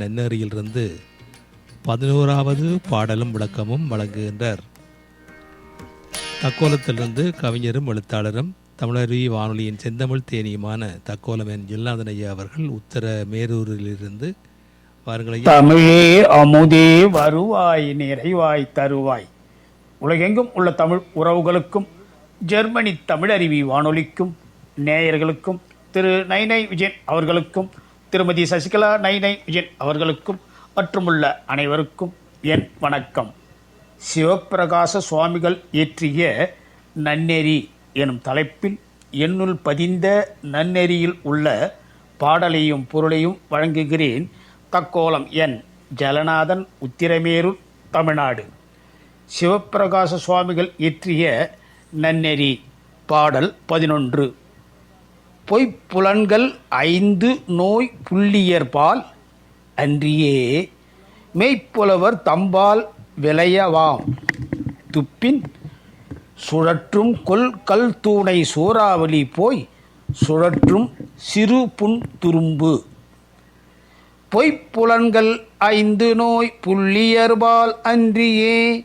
நன்னேறியிலிருந்து பதினோராவது பாடலும் விளக்கமும் வழங்குகின்றார். தக்கோலத்திலிருந்து கவிஞரும் எழுத்தாளரும் தமிழருவி வானொலியின் செந்தமிழ் தேனியுமான தக்கோலம் என் ஜில்லாதன் ஐயா அவர்கள் உத்தர மேரூரிலிருந்து வாருங்கள் தமிழே அமுதே வருவாய் நிறைவாய் தருவாய். உலகெங்கும் உள்ள தமிழ் உறவுகளுக்கும் ஜெர்மனி தமிழருவி வானொலிக்கும் நேயர்களுக்கும் திரு நைனை விஜயன் அவர்களுக்கும் திருமதி சசிகலா நைனை விஜயன் அவர்களுக்கும் மற்றுமுள்ள அனைவருக்கும் என் வணக்கம். சிவப்பிரகாச சுவாமிகள் இயற்றிய நன்னெறி எனும் தலைப்பில் என்னுள் பதிந்த நன்னெறியில் உள்ள பாடலையும் பொருளையும் வழங்குகிறேன் தக்கோலம் என் ஜலநாதன் உத்திரமேரூர் தமிழ்நாடு. சிவப்பிரகாச சுவாமிகள் இயற்றிய நன்னெறி பாடல் பதினொன்று. பொய்ப்புலன்கள் ஐந்து நோய் புள்ளியற்பால் அன்றியே மெய்ப்புலவர் தம்பால் விளையவாம். துப்பின் சுழற்றும் கொல் கல் தூணை சூறாவளி போய் சுழற்றும் சிறு புன் துரும்பு. பொய்ப்புலன்கள் ஐந்து நோய் புள்ளியர்பால் அன்றியே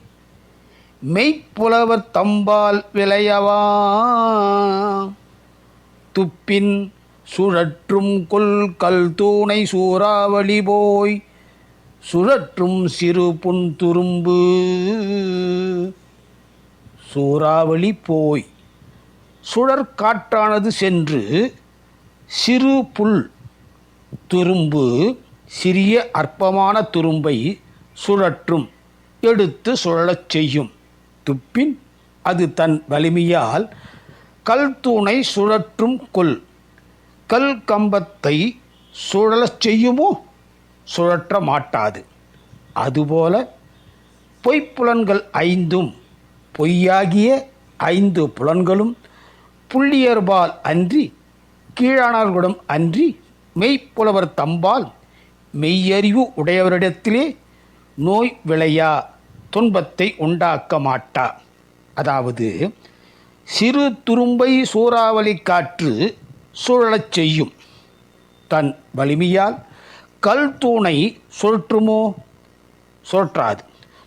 மெய்ப்புலவர் தம்பால் விளையவாம். துப்பின் சுழற்றும் கொல் கல் தூணை சூறாவளி போய் சுழற்றும் சிறு புன் துரும்பு. சூறாவளி போய் சுழற்காற்றானது சென்று சிறு புல் துரும்பு சிறிய அற்பமான துரும்பை சுழற்றும் எடுத்து சுழலச் செய்யும். துப்பின் அது தன் வலிமையால் கல் தூணை சுழற்றும் கொல். கல் கம்பத்தை சுழலச் செய்யுமோ? சுழற்ற மாட்டாது. அதுபோல பொய்ப்புலன்கள் ஐந்தும் பொய்யாகிய ஐந்து புலன்களும் புள்ளியர்பால் அன்றி கீழானவர்களிடம் அன்றி மெய்ப்புலவர் தம்பால் மெய்யறிவு உடையவரிடத்திலே நோய் விளையா துன்பத்தை உண்டாக்க மாட்டா. அதாவது சிறு துரும்பை சூறாவளி காற்று சுழலச் செய்யும். தன் வலிமையால் கல் தூணை சுழற்றுமோ? சுழற்றாது.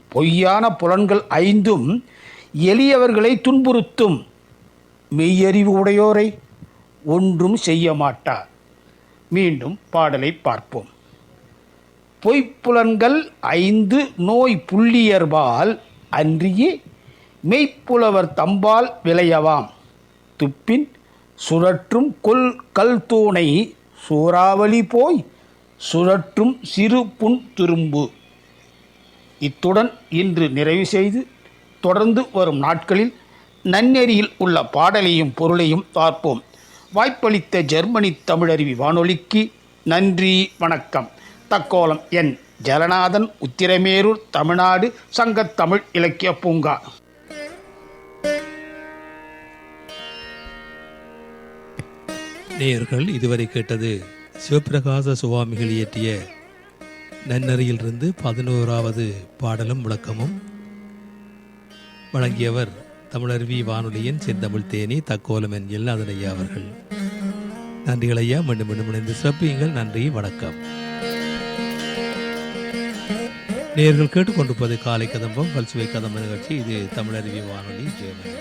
பொய்யான புலன்கள் ஐந்தும் எளியவர்களை துன்புறுத்தும். மெய்யறிவு உடையோரை ஒன்றும் செய்ய மாட்டார். மீண்டும் பாடலை பார்ப்போம். பொய்ப்புலன்கள் ஐந்து நோய் புள்ளியர்பால் அன்றியே மெய்ப்புலவர் தம்பால் விளையவாம். துப்பின் சுழற்றும் கொல் கல் தூணை சூறாவளி போய் சுழற்றும் சிறு புன் துரும்பு. இத்துடன் இன்று நிறைவு செய்து தொடர்ந்து வரும் நாட்களில் நன்னெறியில் உள்ள பாடலையும் பொருளையும் பார்ப்போம். வாய்ப்பளித்த ஜெர்மனி தமிழருவி வானொலிக்கு நன்றி வணக்கம். தக்கோலம் என். ஜலநாதன் உத்திரமேரூர் தமிழ்நாடு சங்கத் தமிழ் இலக்கிய பூங்கா. நேயர்கள் இதுவரை கேட்டது சிவப்பிரகாச சுவாமிகள் இயற்றிய நன்னறியிலிருந்து பதினோராவது பாடலும் முழக்கமும் வழங்கியவர் தமிழருவி வானொலியின் செந்தமிழ் தேனி தக்கோலம் என் எல்லாதன் ஐயா அவர்கள். நன்றிகள் ஐயா மீண்டும் மீண்டும் இணைந்து சிறப்பியுங்கள். நன்றி வணக்கம். நேர்கள் கேட்டுக்கொண்டிருப்பது காலை கதம்பம் பல்சுவை கதம்ப நிகழ்ச்சி. இது தமிழருவி வானொலி ஜெயமணி